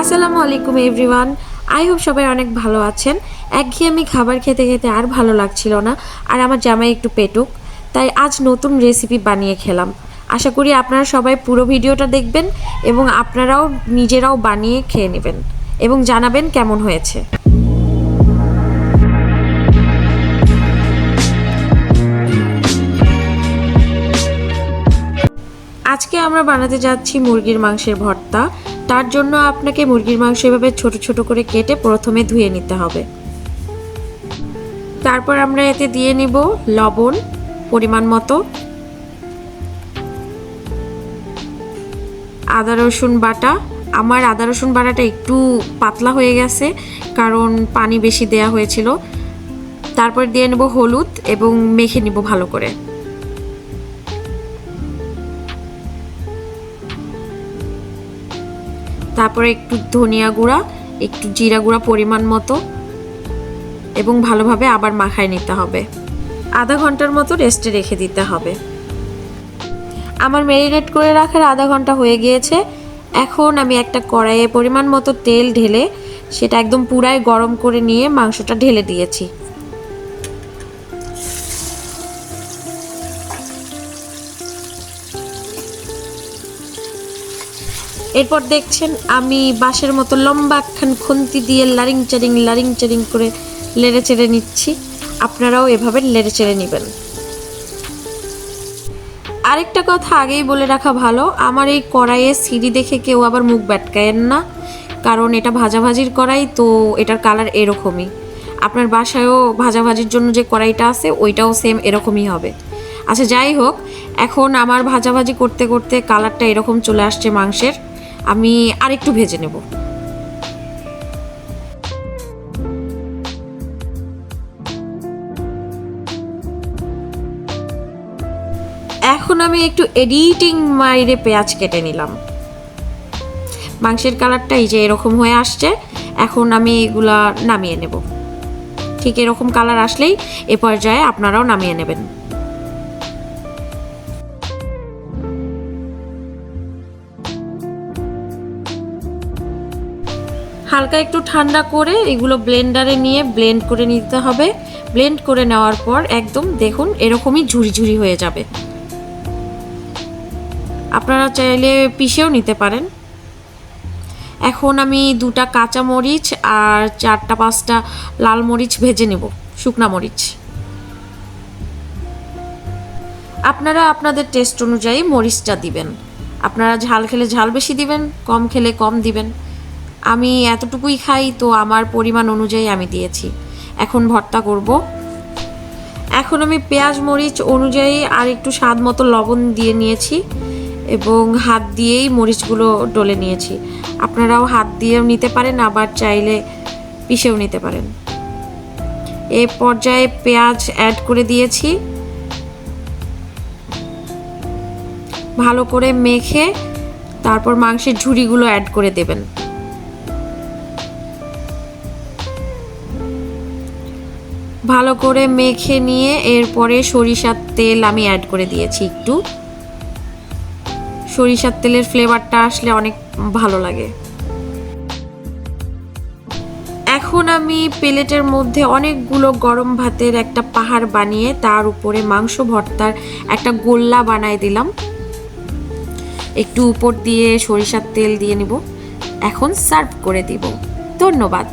আসসালামু আলাইকুম, everyone. I hope সবাই অনেক ভালো আছেন। একঘেয়েমি খাবার খেতে খেতে আর ভালো লাগছিল না, আর আমার জামাই একটু পেটুক, তাই আজ নতুন রেসিপি বানিয়ে খেলাম। আশা করি আপনারা সবাই পুরো ভিডিওটা দেখবেন এবং আপনারাও নিজেরাও বানিয়ে খেয়ে নেবেন এবং জানাবেন কেমন হয়েছে। আজকে আমরা বানাতে যাচ্ছি মুরগির মাংসের ভর্তা। তার জন্য আপনাকে মুরগির মাংস এভাবে ছোট ছোট করে কেটে প্রথমে ধুয়ে নিতে হবে। তারপর আমরা এতে দিয়ে নিব লবণ পরিমাণ মতো। আদা, রসুন বাটা। আমার আদা, রসুন বাটাটা একটু পাতলা হয়ে গেছে, কারণ পানি বেশি দেয়া হয়েছিল। তারপর দিয়ে নেব হলুদ এবং মেখে নিব ভালো করে। তারপরে একটু ধনিয়া গুঁড়া, একটু জিরা গুঁড়া পরিমাণ মতো এবং ভালোভাবে আবার মাখায় নিতে হবে। আধা ঘণ্টার মতো রেস্টে রেখে দিতে হবে। আমার ম্যারিনেট করে রাখার আধা ঘণ্টা হয়ে গিয়েছে। এখন আমি একটা কড়াইয়ে পরিমাণ মতো তেল ঢেলে সেটা একদম পুরাই গরম করে নিয়ে মাংসটা ঢেলে দিয়েছি। এরপর দেখছেন আমি বাঁশের মতো লম্বা একখান খুন্তি দিয়ে লারিং চারিং লারিং চারিং করে লেড়ে চেড়ে নিচ্ছি। আপনারাও এভাবে লেড়ে চেড়ে নেবেন। আরেকটা কথা আগেই বলে রাখা ভালো, আমার এই কড়াইয়ে সিঁড়ি দেখে কেউ আবার মুখ ব্যাটকায়েন না, কারণ এটা ভাজাভাজির কড়াই, তো এটার কালার এরকমই। আপনার বাসায়ও ভাজাভাজির জন্য যে কড়াইটা আছে, ওইটাও সেম এরকমই হবে। আচ্ছা যাই হোক, এখন আমার ভাজাভাজি করতে করতে কালারটা এরকম চলে আসছে মাংসের। আমি আরেকটু ভেজে নেব। এখন আমি একটু এডিটিং মাইরে পেঁয়াজ কেটে নিলাম। মাংসের কালারটা এই যে এরকম হয়ে আসছে, এখন আমি এগুলা নামিয়ে নেব। ঠিক এরকম কালার আসলেই এ পর্যায়ে আপনারাও নামিয়ে নেবেন। হালকা একটু ঠান্ডা করে এগুলো ব্লেন্ডারে নিয়ে ব্লেন্ড করে নিতে হবে। ব্লেন্ড করে নেওয়ার পর একদম দেখুন এরকমই ঝুরি ঝুরি হয়ে যাবে। আপনারা চাইলে পিষেও নিতে পারেন। এখন আমি দুটা কাঁচা মরিচ আর চারটা, পাঁচটা লাল মরিচ ভেজে নেব, শুকনা মরিচ। আপনারা আপনাদের টেস্ট অনুযায়ী মরিচটা দিবেন। আপনারা ঝাল খেলে ঝাল বেশি দিবেন, কম খেলে কম দিবেন। আমি এতটুকুই খাই, তো আমার পরিমাণ অনুযায়ী আমি দিয়েছি। এখন ভর্তা করব। এখন আমি পেঁয়াজ মরিচ অনুযায়ী আর একটু স্বাদ মতো লবণ দিয়ে নিয়েছি এবং হাত দিয়েই মরিচগুলো ডলে নিয়েছি। আপনারাও হাত দিয়েও নিতে পারেন, আবার চাইলে পিষেও নিতে পারেন। এ পর্যায়ে পেঁয়াজ অ্যাড করে দিয়েছি। ভালো করে মেখে তারপর মাংসের ঝুড়িগুলো অ্যাড করে দেবেন। ভালো করে মেখে নিয়ে এরপরে সরিষার তেল আমি অ্যাড করে দিয়েছি একটু। সরিষার তেলের ফ্লেভারটা আসলে অনেক ভালো লাগে। এখন আমি প্লেটের মধ্যে অনেকগুলো গরম ভাতের একটা পাহাড় বানিয়ে তার উপরে মাংস ভর্তার একটা গোল্লা বানায় দিলাম। একটু উপর দিয়ে সরিষার তেল দিয়ে নিব। এখন সার্ভ করে দিব। ধন্যবাদ।